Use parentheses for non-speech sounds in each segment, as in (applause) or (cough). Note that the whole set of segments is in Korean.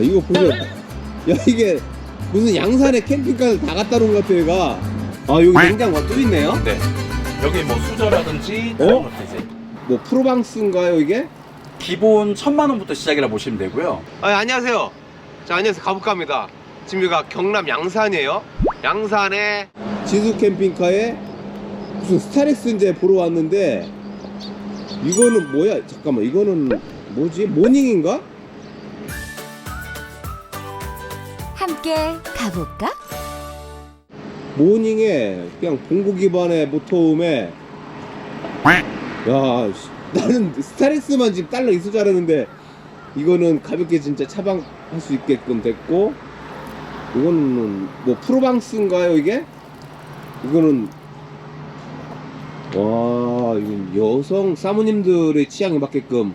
이거 보세요. (laughs) 야 이게 무슨 양산에 캠핑카를 다 갖다 놓은 것 같아 얘가. 아 여기 냉장고가 또 있네요. 네. 여기 뭐 수저라든지 어? 다른 것도 이제 뭐 프로방스인가요 이게? 기본 천만 원부터 시작이라 보시면 되고요. 아 안녕하세요. 자 안녕하세요 가볼까입니다. 지금 여기가 경남 양산이에요. 양산에 지수 캠핑카에 무슨 스타렉스 이제 보러 왔는데 이거는 뭐야? 잠깐만 이거는 뭐지? 모닝인가? 함께 가볼까? 모닝에 그냥 봉고 기반의 모터홈에 야 씨, 나는 스타렉스만 지금 딸려 있을 줄 알았는데 이거는 가볍게 진짜 차방할 수 있게끔 됐고 이거는 뭐 프로방스인가요 이게? 이거는 와 이건 여성 사모님들의 취향에 맞게끔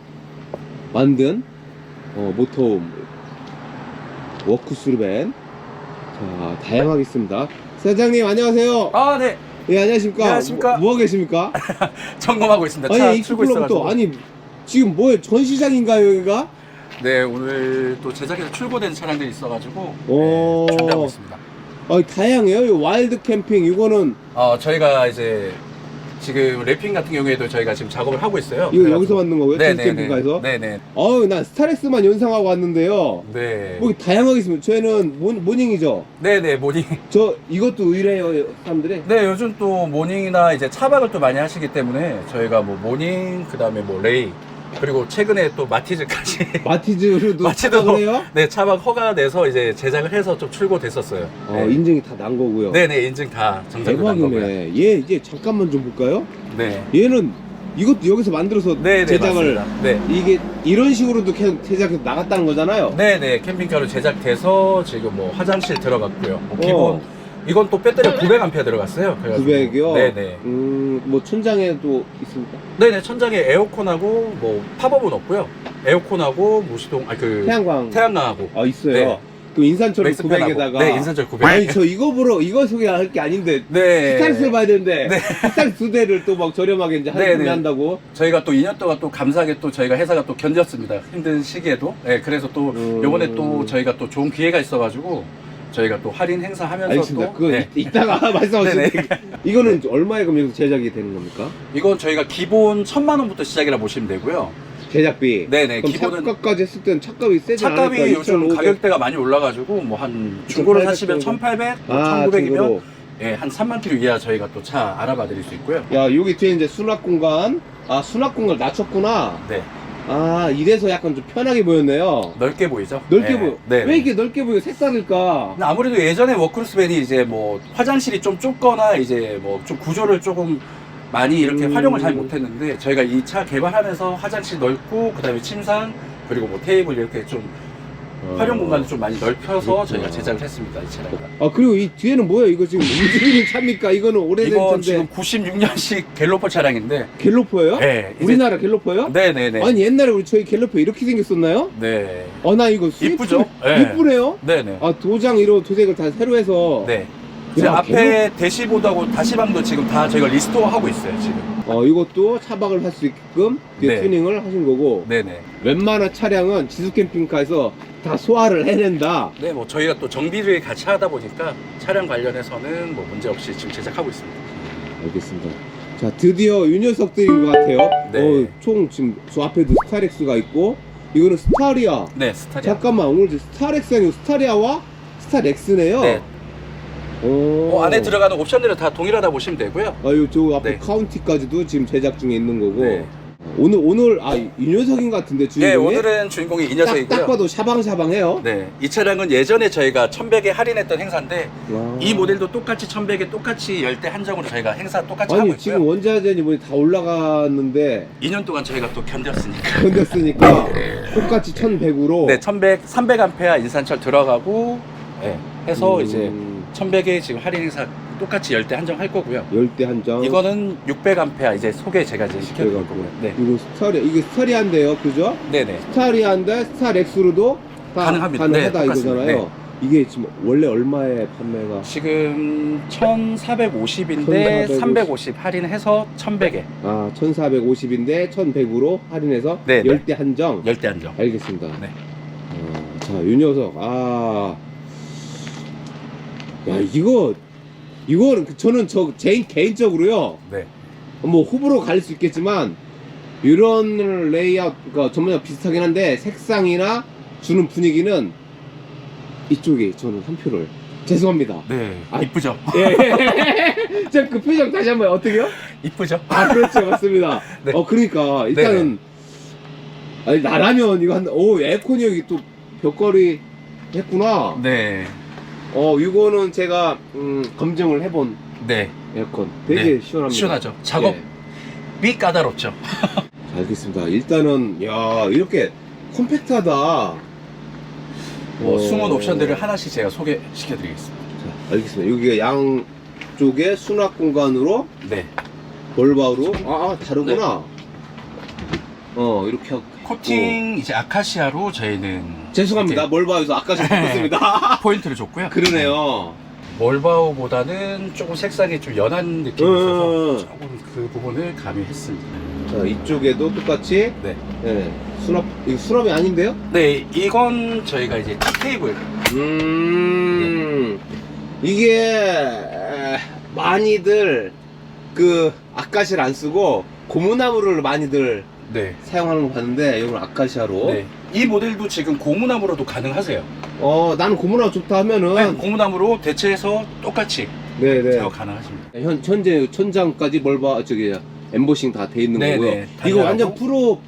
만든 어, 모터홈 워크스루밴 자 다양하게 있습니다 사장님 안녕하세요 아, 네. 예 안녕하십니까 안녕하십니까? 뭐, 뭐 하고 계십니까 (laughs) 점검하고 있습니다. 차 아니 있어가지고. 아니 지금 뭐예요 전시장인가요 여기가 네, 오늘 또 제작해서 출고된 차량들이 있어가지고 오. 네, 준비하고 있습니다. 아 다양해요 이 와일드 캠핑 이거는 어, 저희가 이제 지금 랩핑 같은 경우에도 저희가 지금 작업을 하고 있어요. 이거 그래가지고- 여기서 만든 거고요? 네, 전시 네, 캠핑카에서? 네, 네, 어우 난 스타렉스만 연상하고 왔는데요. 네, 뭐 다양하게 있습니다. 저희는 모, 모닝이죠? 네, 네, 모닝. (laughs) 저 이것도 의뢰해요 사람들이? 네, 요즘 또 모닝이나 이제 차박을 또 많이 하시기 때문에 저희가 뭐 모닝, 그 다음에 뭐 레이, 그리고 최근에 또 마티즈까지. (laughs) 마티즈로도 마티즈도 해요? 네, 차박 허가 내서 이제 제작을 해서 좀 출고됐었어요. 어, 네. 인증이 다 난 거고요 네, 네, 인증 다 정상으로 난 거고요. 대박이네 얘 이제 잠깐만 좀 볼까요? 네. 얘는 이것도 여기서 만들어서 네, 네, 제작을 맞습니다. 네. 이게 이런 식으로도 계속 제작해서 나갔다는 거잖아요. 네네 캠핑카로 제작돼서 지금 뭐 화장실 들어갔고요. 뭐 기본 어. 이건 또 배터리 900A 들어갔어요. 그래가지고 900이요. 네네. 음, 뭐 천장에도 있습니까? 네네 천장에 에어컨하고 뭐 팝업은 없고요. 에어컨하고 무시동 아그 태양광. 태양광하고 아 있어요. 네. 그 인산철 맥스팬하고. 900에다가. 네 인산철 900. 아니 저 이거 보러 이거 소개할 게 아닌데 네. 스타렉스를 봐야 되는데 네. 스타렉스 두 대를 또 막 저렴하게 이제 네, 네. 한다고. 저희가 또 2년 동안 또 감사하게 또 저희가 회사가 또 견뎠습니다. 힘든 시기에도. 네 그래서 또 음. 요번에 또 저희가 또 좋은 기회가 있어가지고 저희가 또 할인 행사하면서 알겠습니다. 또 그거 네. 이- 이따가 (laughs) 말씀하시면. 이거는 그럼 여기서 제작이 되는 겁니까? 이건 저희가 기본 천만 원부터 시작이라 보시면 되고요. 제작비. 네네, 그럼 기본은- 차값까지 했을 때는 차값이 세지 않을까? 차값이 요즘 2,500. 가격대가 많이 올라가지고 뭐 한 중고로 1,800 사시면 정도? 1,800, 뭐 아, 1,900이면 중고로. 예, 한 3만 킬로 이하 저희가 또 차 알아봐 드릴 수 있고요. 야 여기 뒤에 이제 수납 공간. 아 수납 공간 낮췄구나. 네. 아 이래서 약간 좀 편하게 보였네요. 넓게 보이죠? 넓게 네. 보여. 네. 왜 이렇게 넓게 보여? 색다를까? 근데 아무래도 예전에 워크루스 밴이 이제 뭐 화장실이 좀 좁거나 이제 뭐 좀 구조를 조금 많이 이렇게 음. 활용을 잘 못했는데 저희가 이 차 개발하면서 화장실 넓고 그다음에 침상 그리고 뭐 테이블 이렇게 좀 활용 공간을 좀 많이 넓혀서 어. 그렇구나. 저희가 제작을 했습니다 이 차량. 아 그리고 이 뒤에는 뭐야? 이거 지금 움직이는 차입니까? 이거는 오래된 이거 차인데 지금 96년식 갤로퍼 차량인데. 갤로퍼예요? 네. 이제- 우리나라 갤로퍼요? 네네네. 아니 옛날에 우리 저희 갤로퍼 이렇게 생겼었나요? 네. 어 나 이거 스위프트 이쁘죠? 네. 이쁘네요. 네네. 아 도장 이런 도색을 다 새로 해서 네. 이제 야, 앞에 대시보드하고 다시방도 지금 다 저희가 리스토어 하고 있어요, 지금. 어 이것도 차박을 할 수 있게끔 뒤에 네. 튜닝을 하신 거고 네네. 웬만한 차량은 지수 캠핑카에서 다 소화를 해낸다. 네, 뭐 저희가 또 정비를 같이 하다 보니까 차량 관련해서는 뭐 문제 없이 지금 제작하고 있습니다. 알겠습니다. 자 드디어 이 녀석들인 것 같아요. 네. 어, 총 지금 저 앞에도 스타렉스가 있고 이거는 스타리아. 네, 스타리아. 잠깐만 오늘 이제 스타렉스 아니고 스타리아와 스타렉스네요. 네. 오. 어, 안에 들어가는 옵션들은 다 동일하다 보시면 되고요. 아유 저 앞에 네. 카운티까지도 지금 제작 중에 있는 거고 네. 오늘 오늘 아이 녀석인 것 같은데 네, 주인공이 오늘은 주인공이 이 딱, 녀석이고요. 딱 봐도 샤방샤방해요. 네, 이 차량은 예전에 저희가 1100에 할인했던 행사인데 와. 이 모델도 똑같이 1100에 똑같이 열대 한정으로 저희가 행사 똑같이 하고 아니 있고요. 지금 원자재니 뭐니 다 올라갔는데 2년 동안 저희가 또 견뎠으니까. 건졌으니까 (laughs) 똑같이 1100으로 네, 1100, 300A 인산철 들어가고 네, 해서 음. 이제 1100에 지금 할인 행사 똑같이 열대 한정할 거고요. 열대 한 장 이거는 600A 이제 소개 제가 이제 시켜드릴 거고요. 네, 이거 스타리아 이게 스타리아인데요, 그죠? 네네. 스타리아인데 스타렉스로도 다 가능합니다. 가능하다 네, 똑같습니다. 이거잖아요. 이게 지금 원래 얼마에 판매가? 지금 1450인데 1450. 350 할인해서 1100에 아 1450인데 1100으로 할인해서 네, 네. 열대 한정. 열대 한정. 알겠습니다. 네. 어, 자 자, 이 녀석, 아. 야, 이거, 이거는 그- 저는 저, 제 개인적으로요. 네. 뭐 호불호 갈릴 수 있겠지만, 이런 레이아웃, 그러니까 전문가 비슷하긴 한데, 색상이나 주는 분위기는 이쪽이 저는 한 표를. 죄송합니다. 네. 아, 이쁘죠? 예. (laughs) 자, 그 표정 다시 한번 어떻게요? (laughs) 이쁘죠? 아, 그렇죠. 맞습니다. (laughs) 네. 어, 그러니까, 일단은, 아니, 나라면 이거 한, 오, 에어컨이 여기 또 벽걸이 했구나. 네. 어, 이거는 제가, 음, 검증을 해본 네. 에어컨. 되게 네. 시원합니다. 시원하죠. 작업이 예. 까다롭죠. 자, 알겠습니다. 일단은, 야, 이렇게 컴팩트하다. 뭐 어. 숨은 옵션들을 하나씩 제가 소개시켜 드리겠습니다. 자, 알겠습니다. 여기가 양 쪽에 수납 공간으로, 네. 벌바우로, 아, 아, 다르구나. 어, 이렇게 하고. 코팅 이제 아카시아로 저희는 죄송합니다. 멀바우에서 아까 좀 했습니다. 포인트를 줬고요. 그러네요. 몰바오보다는 조금 색상이 좀 연한 느낌이 있어서 음. 조금 그 부분을 가미했습니다. 자, 이쪽에도 똑같이 네. 예, 수납 이거 수납이 아닌데요? 네, 이건 저희가 이제 티 테이블. 음 이게 에, 많이들 그 아카시를 안 쓰고 고무나무를 많이들 네. 사용하는 거 봤는데 이건 아카시아로 네. 이 모델도 지금 고무나무로도 가능하세요. 어 나는 고무나무 좋다 하면은 네, 고무나무로 대체해서 똑같이 네네 작업 가능하십니다. 현 현재 천장까지 멀바 저기 엠보싱 다 돼 있는 네네, 거고요. 다 이거 나가고. 완전 프로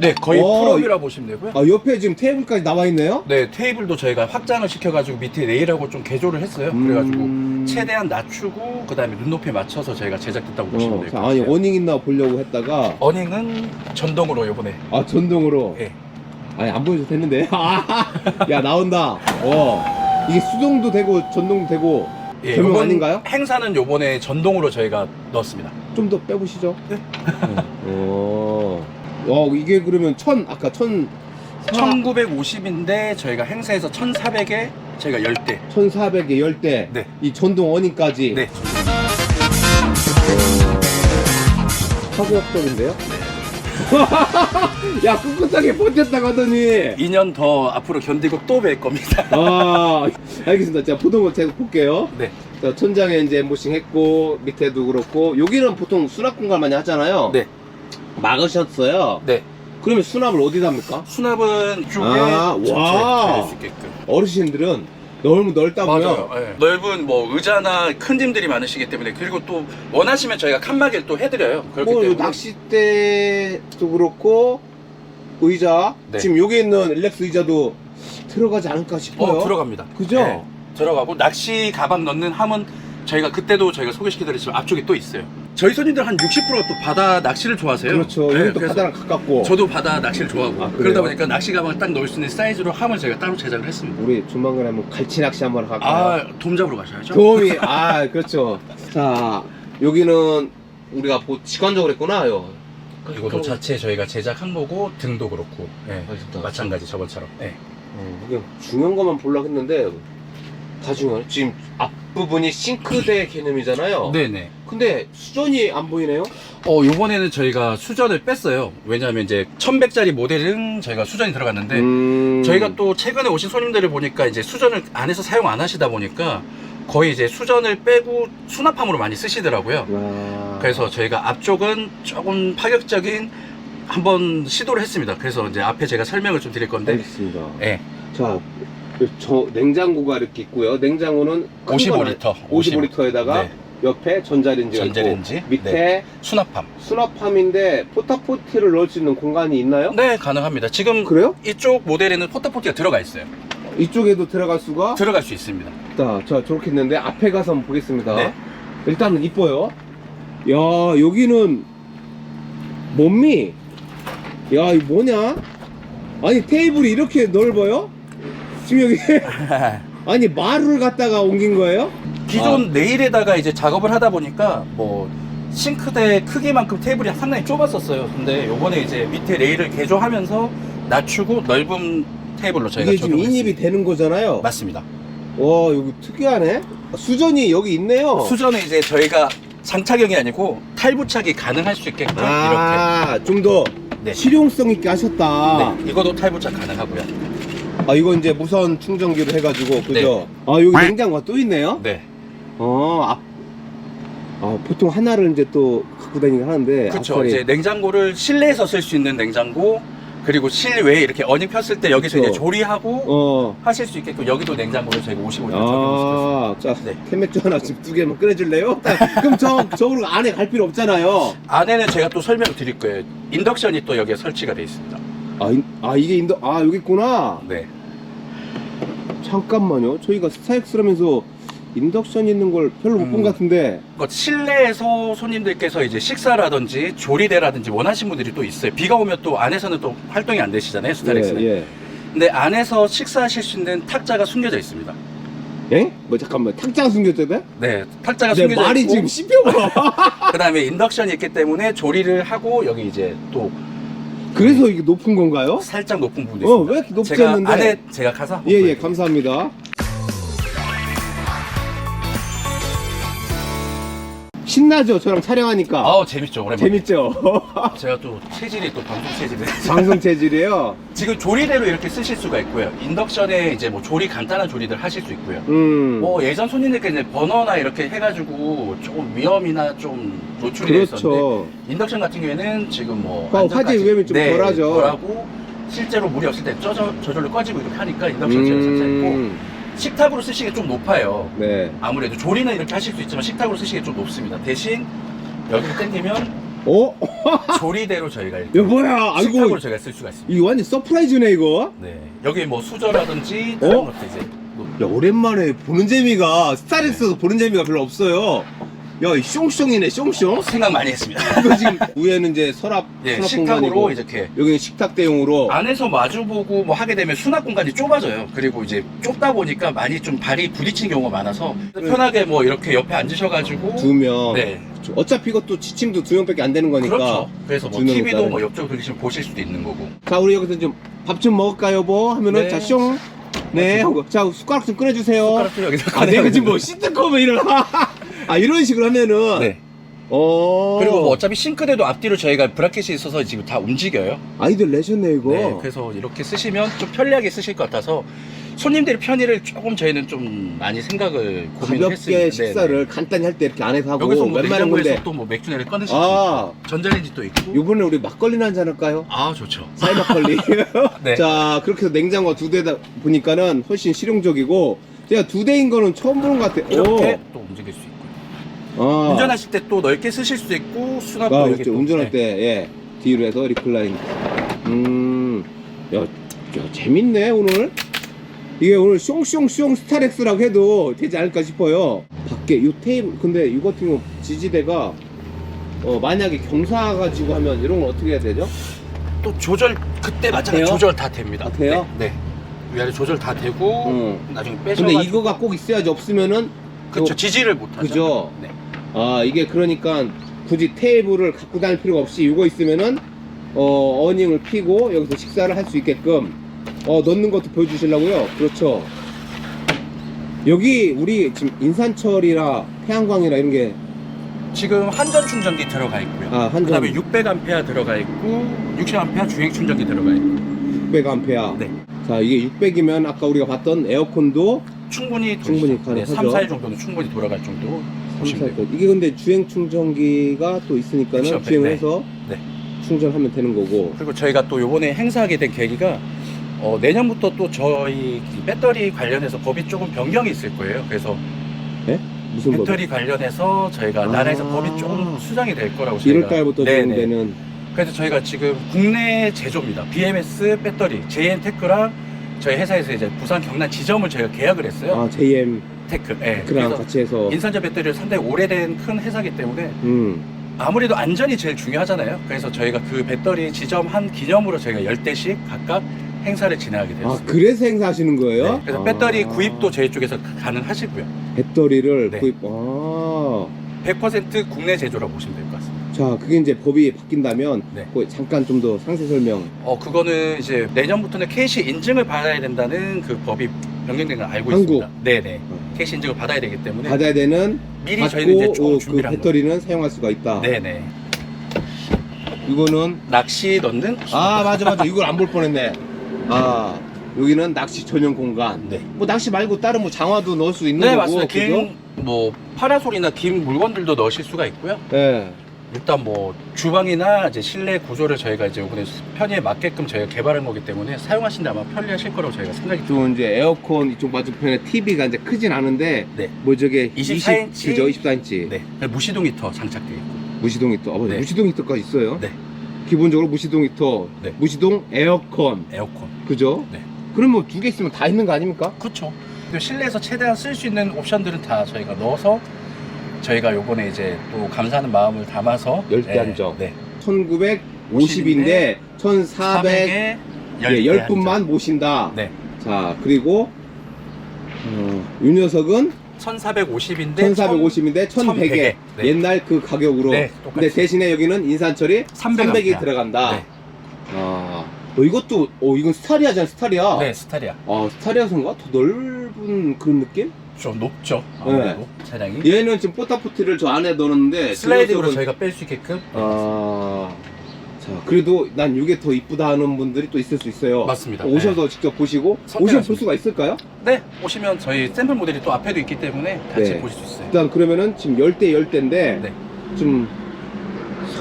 네, 거의 어, 프로비라 보시면 되고요. 아, 옆에 지금 테이블까지 나와 있네요. 네, 테이블도 저희가 확장을 시켜가지고 밑에 레일하고 좀 개조를 했어요. 그래가지고 음. 최대한 낮추고 그 다음에 눈높이에 맞춰서 저희가 제작됐다고 보시면 어, 될 자, 것 아니. 어닝 있나 보려고 했다가 어닝은 전동으로 요번에 아 전동으로 예. 아니 안 보여줘도 됐는데 (laughs) 야 나온다 어 이게 수동도 되고 전동도 되고 예, 별명 아닌가요? 행사는 요번에 전동으로 저희가 넣었습니다. 좀 더 빼보시죠 어. 어 이게 그러면 천 아까 천 1950인데 저희가 행사에서 1400에 저희가 10대. 1400에 10대 네. 이 전동 어닝까지 네. 파고학적인데요? (laughs) 야 꿋꿋하게 버텼다고 하더니 2년 더 앞으로 견디고 또 뵐 겁니다. 아 알겠습니다 자 보던 거 제가 볼게요 네. 자, 천장에 이제 엠보싱 했고 밑에도 그렇고 여기는 보통 수납 공간 많이 하잖아요. 네. 막으셨어요. 네. 그러면 수납을 어디다 합니까? 수납은 쪽에 아, 와. 잘할 수 있게끔. 어르신들은 너무 넓다고요. 예. 넓은 뭐 의자나 큰 짐들이 많으시기 때문에 그리고 또 원하시면 저희가 칸막이를 또 해드려요. 그렇기 뭐 때문에 낚싯대도 그렇고 의자 네. 지금 여기 있는 릴렉스 의자도 들어가지 않을까 싶어요. 어, 들어갑니다. 그죠? 네, 들어가고 낚시 가방 넣는 함은 저희가 그때도 저희가 소개시켜드렸지만 앞쪽에 또 있어요. 저희 손님들 한 60%가 또 바다 낚시를 좋아하세요. 그렇죠. 네, 여기 또 그래서 바다랑 가깝고. 저도 바다 낚시를 좋아하고 아, 그래요? 그러다 보니까 낚시 가방을 딱 넣을 수 있는 사이즈로 함을 저희가 따로 제작을 했습니다. 우리 조만간에 한번 갈치 낚시 한번 갈까요? 아, 돔 잡으러 가셔야죠. 도움이 (laughs) 아 그렇죠. 자 여기는 우리가 뭐 직관적으로 했구나요. 이것도 자체 저희가 제작한 거고 등도 그렇고 예, 알겠습니다. 마찬가지 저번처럼. 예. 어, 그냥 중요한 것만 보려고 했는데 다 중요해. 지금 앞부분이 싱크대 개념이잖아요. 네네. 근데 수전이 안 보이네요. 어, 요번에는 저희가 수전을 뺐어요. 왜냐하면 이제 1100짜리 모델은 저희가 수전이 들어갔는데 음... 저희가 또 최근에 오신 손님들을 보니까 이제 수전을 안에서 사용 안 하시다 보니까 거의 이제 수전을 빼고 수납함으로 많이 쓰시더라고요. 와... 그래서 저희가 앞쪽은 조금 파격적인 한번 시도를 했습니다. 그래서 이제 앞에 제가 설명을 좀 드릴 건데, 알겠습니다. 예, 자, 저 냉장고가 이렇게 있고요. 냉장고는 55리터, 55리터에다가 네. 옆에 전자레인지가 전자레인지, 있고 밑에 네. 수납함. 수납함인데 포타포티를 넣을 수 있는 공간이 있나요? 네, 가능합니다. 지금 그래요? 이쪽 모델에는 포타포티가 들어가 있어요. 이쪽에도 들어갈 수가 들어갈 수 있습니다. 자, 자 저렇게 했는데 앞에 가서 한번 보겠습니다. 네. 일단은 이뻐요. 야, 여기는 몸미. 야, 이거 뭐냐? 아니 테이블이 이렇게 넓어요? 지금 여기 (laughs) 아니 마루를 갖다가 옮긴 거예요? 기존 레일에다가 이제 작업을 하다 보니까 뭐 싱크대 크기만큼 테이블이 상당히 좁았었어요. 근데 요번에 이제 밑에 레일을 개조하면서 낮추고 넓은 테이블로 저희가 이게 지금 적용했습니다. 인입이 되는 거잖아요. 맞습니다. 와, 여기 특이하네. 수전이 여기 있네요. 수전은 이제 저희가 장착형이 아니고 탈부착이 가능할 수 있게끔 이렇게 아, 좀 더 네. 실용성 있게 하셨다. 네, 이것도 탈부착 가능하고요. 아 이거 이제 무선 충전기로 해가지고 그죠? 네. 아 여기 냉장고가 또 있네요. 네. 어, 아, 아 보통 하나를 이제 또 갖고 다니긴 하는데 그렇죠. 앞살이- 이제 냉장고를 실내에서 쓸 수 있는 냉장고 그리고 실외에 이렇게 어닝 폈을 때 여기서 그쵸. 이제 조리하고 어. 하실 수 있게끔 여기도 냉장고를 저희가 55년 적용시켰어요. 아, 자, 네. 캔맥주 하나 지금 두 개만 끓여줄래요? (laughs) 그럼 저, 저으로 안에 갈 필요 없잖아요. 안에는 제가 또 설명을 드릴 거예요. 인덕션이 또 여기에 설치가 되어 있습니다. 아, 인- 아 이게 인도, 아, 여기 있구나. 네. 잠깐만요. 저희가 스타엑스라면서 인덕션 있는 걸 별로 못 본 음. 것 같은데. 그 실내에서 손님들께서 이제 식사라든지 조리대라든지 원하시는 분들이 또 있어요. 비가 오면 또 안에서는 또 활동이 안 되시잖아요. 스타렉스는. 예, 예. 근데 안에서 식사하실 수 있는 탁자가 숨겨져 있습니다. 예? 뭐 잠깐만 탁자가 숨겨졌대? 네, 탁자가 내 숨겨져 말이 있고 지금 씹혀봐. (laughs) 그다음에 인덕션이 있기 때문에 조리를 하고 여기 이제 또 그래서 이게 높은 건가요? 살짝 높은 부분도 어, 있습니다. 왜 이렇게 높지 제가 않는데? 안에 제가 가서 한번 예, 예, 보여드릴게요. 감사합니다. 신나죠? 저랑 촬영하니까. 아우 재밌죠 오랜만에. 재밌죠? (laughs) 제가 또 체질이 또 방송 체질이 (laughs) 방송 체질이에요. (laughs) 지금 조리대로 이렇게 쓰실 수가 있고요. 인덕션에 이제 뭐 조리 간단한 조리들 하실 수 있고요. 음. 뭐 예전 손님들께 이제 버너나 이렇게 해가지고 조금 위험이나 좀 노출이 그렇죠. 인덕션 같은 경우에는 지금 뭐 어, 안전까지- 화재 위험이 좀 덜하죠. 덜하고 실제로 물이 없을 때 저절, 저절로 꺼지고 이렇게 하니까 인덕션 제가 음. 식탁으로 쓰시기 좀 높아요. 네. 아무래도 조리는 이렇게 하실 수 있지만 식탁으로 쓰시기 좀 높습니다. 대신 여기를 당기면 어? (laughs) 조리대로 저희가 이렇게 여보야, 아이고. 식탁으로 저희가 쓸 수가 있습니다. 이거 완전 서프라이즈네, 이거. 네. 여기 뭐 수저라든지 다른 어? 것도 이제 뭐 야, 오랜만에 보는 재미가, 스타렉스에서 보는 재미가 별로 없어요. 야, 이 숑숑이네, 숑숑. 생각 많이 했습니다. 이거 지금 위에는 이제 서랍, 예, 수납 식탁으로 공간이고, 이렇게 여기는 식탁 대용으로. 안에서 마주보고 뭐 하게 되면 수납 공간이 좁아져요. 그리고 이제 좁다 보니까 많이 좀 발이 부딪히는 경우가 많아서 편하게 뭐 이렇게 옆에 앉으셔가지고 두 명. 네. 어차피 이것도 지침도 두 명밖에 안 되는 거니까. 그렇죠. 그래서 뭐두 명은 TV도 뭐 옆쪽으로 돌리시면 보실 수도 있는 거고. 자, 우리 여기서 좀 밥 좀 먹을까요, 여보? 하면은, 네. 자, 숑. 네, 하고. 자, 숟가락 좀 꺼내주세요. 숟가락도 여기서 아, 내가. 지금 뭐 시트콤을 이런. (laughs) 아, 이런 식으로 하면은. 네. 어. 그리고 뭐 어차피 싱크대도 앞뒤로 저희가 브라켓이 있어서 지금 다 움직여요. 아이들 내셨네, 이거. 네, 그래서 이렇게 쓰시면 좀 편리하게 쓰실 것 같아서 손님들의 편의를 조금 저희는 좀 많이 생각을 고민을 가볍게 했습니다. 네, 식사를 간단히 할 때 이렇게 안에서 하고 여기서 뭐 웬만한 건데 냉장고에서 또 뭐 맥주 내를 꺼내실 수 아. 있고 전자레인지 또 있고 요번에 우리 막걸리나 한잔 할까요? 아 좋죠. 사이 막걸리 (laughs) 네. 자 그렇게 해서 냉장고 두 대다 보니까는 훨씬 실용적이고 제가 두 대인 거는 처음 보는 것 같아요 이렇게 또 움직일 수 있고 아, 운전하실 때 또 넓게 쓰실 수 있고 수납도 아, 이렇게 또 운전할 네. 때 예, 뒤로 해서 리클라인 음, 야, 야 재밌네 오늘 이게 오늘 숑숑숑 스타렉스라고 해도 되지 않을까 싶어요 밖에 요 테이블 근데 이 같은 경우 지지대가 어, 만약에 경사 가지고 하면 이런 건 어떻게 해야 되죠? 또 조절 그때 아, 맞잖아요. 돼요? 조절 다 됩니다. 아, 돼요? 네. 네. 위아래 조절 다 되고 응. 나중에 빼셔 근데 이거가 꼭 있어야지 없으면은 그렇죠. 요- 지지를 못 하죠. 그죠? 네. 아 이게 그러니까 굳이 테이블을 갖고 다닐 필요가 없이 이거 있으면은 어 어닝을 피고 여기서 식사를 할 수 있게끔 어 넣는 것도 보여주시려고요 그렇죠 여기 우리 지금 인산철이라 태양광이라 이런 게 지금 한전 충전기 들어가 있고요. 아, 한전. 그다음에 600A 들어가 있고 60A 주행 충전기 들어가 있고 600A 네. 자 이게 600이면 아까 우리가 봤던 에어컨도 충분히 충분히. 네, 가능하죠. 3, 4일 정도는 충분히 돌아갈 정도 보시면 돼요. 이게 근데 주행 충전기가 또 있으니까는 그렇죠. 주행을 네. 해서 네. 충전하면 되는 거고 그리고 저희가 또 요번에 행사하게 된 계기가 어, 내년부터 또 저희 이 배터리 관련해서 법이 조금 변경이 있을 거예요. 그래서 예? 무슨 법? 배터리 관련해서 저희가 아. 나라에서 법이 조금 수정이 될 거라고 저희가 1월 달부터. 적용되는 그래서 저희가 지금 국내 제조입니다. BMS 배터리, JN테크랑 저희 회사에서 이제 부산 경남 지점을 저희가 계약을 했어요. 아 JM 테크. 예. 그랑 그래서 같이 해서 인산전 배터리를 상당히 오래된 큰 회사기 때문에 음. 아무래도 안전이 제일 중요하잖아요. 그래서 저희가 그 배터리 지점 한 기념으로 저희가 10대씩 각각 행사를 진행하게 아 되었습니다. 그래서 행사하시는 거예요? 네, 그래서 아. 배터리 구입도 저희 쪽에서 가능하시고요. 배터리를 네. 구입 아. 100% 국내 제조라고 보시면 될 것 같습니다. 자 그게 이제 법이 바뀐다면 네. 그거 잠깐 좀 더 상세 설명 어, 그거는 이제 내년부터는 KC 인증을 받아야 된다는 그 법이 변경된 걸 알고 한국. 있습니다. 네네. 어. KC 인증을 받아야 되기 때문에 받아야 되는 미리 저희는 이제 조금 어, 그 준비를 한. 배터리는 사용할 수가 있다 네네. 이거는 낚시 넣는 아 맞아 맞아 이걸 안 볼 뻔했네 아 여기는 낚시 전용 공간. 네. 뭐 낚시 말고 다른 뭐 장화도 넣을 수 있는 네, 거고. 맞습니다. 그죠? 긴, 뭐, 파라솔이나 긴 물건들도 넣으실 수가 있고요. 예. 일단 뭐, 주방이나 이제 실내 구조를 저희가 이제 이번에 편의에 맞게끔 저희가 개발한 거기 때문에 사용하시는데 아마 편리하실 거라고 저희가 생각이 듭니다. 또 이제 에어컨 이쪽 맞은편에 TV가 이제 크진 않은데 네. 뭐 저게 24 인치? 그죠? 24인치. 네. 무시동 히터 장착되어 있고. 무시동 히터. 아, 맞아. 네. 무시동 히터까지 있어요. 네. 기본적으로 무시동 히터, 네. 무시동 에어컨. 에어컨. 그죠? 네. 그럼 뭐 두 개 있으면 다 있는 거 아닙니까? 그렇죠. 실내에서 최대한 쓸 수 있는 옵션들은 다 저희가 넣어서 저희가 요번에 이제 또 감사하는 마음을 담아서 열대 네, 한정. 네. 1950인데 1400 400에 예, 10분만 모신다. 네. 자, 그리고 어, 이 녀석은 1450인데 1450인데 1100에 네. 옛날 그 가격으로. 네, 똑같이. 근데 대신에 여기는 인산철이 300 300이 암페어. 들어간다. 네. 아, 어, 이것도 어 이건 스타리아잖아, 스타리아. 네, 스타리아. 아, 스타리아선가? 더 넓은 그런 느낌? 좀 높죠. 네. 아무래도 차량이. 얘는 지금 포타포티를 저 안에 넣었는데 슬라이딩으로 그 녀석은- 저희가 뺄 수 있게끔. 아, 자 그래도 난 이게 더 이쁘다 하는 분들이 또 있을 수 있어요. 맞습니다. 오셔서 직접 보시고 오시면 볼 수가 있을까요? 네, 오시면 저희 샘플 모델이 또 앞에도 있기 때문에 같이 네. 보실 수 있어요. 일단 그러면은 지금 열대 열대인데 네. 좀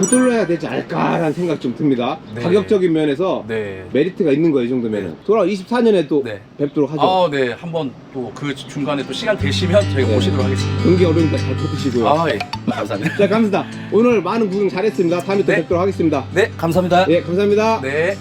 서둘러야 되지 않을까라는 생각 좀 듭니다. 네. 가격적인 면에서 네. 메리트가 있는 거예요, 이 정도면 은. 돌아 24년에 또 네. 뵙도록 하죠. 아, 네. 한번 또 그 중간에 또 시간 되시면 저희가 네. 모시도록 하겠습니다. 경기 어려우니까 잘 버티시고요. 아, 예. 감사합니다. 자, 감사합니다. 오늘 많은 구경 잘했습니다. 다음에 또 네. 뵙도록 하겠습니다. 네, 감사합니다. 예, 감사합니다. 네.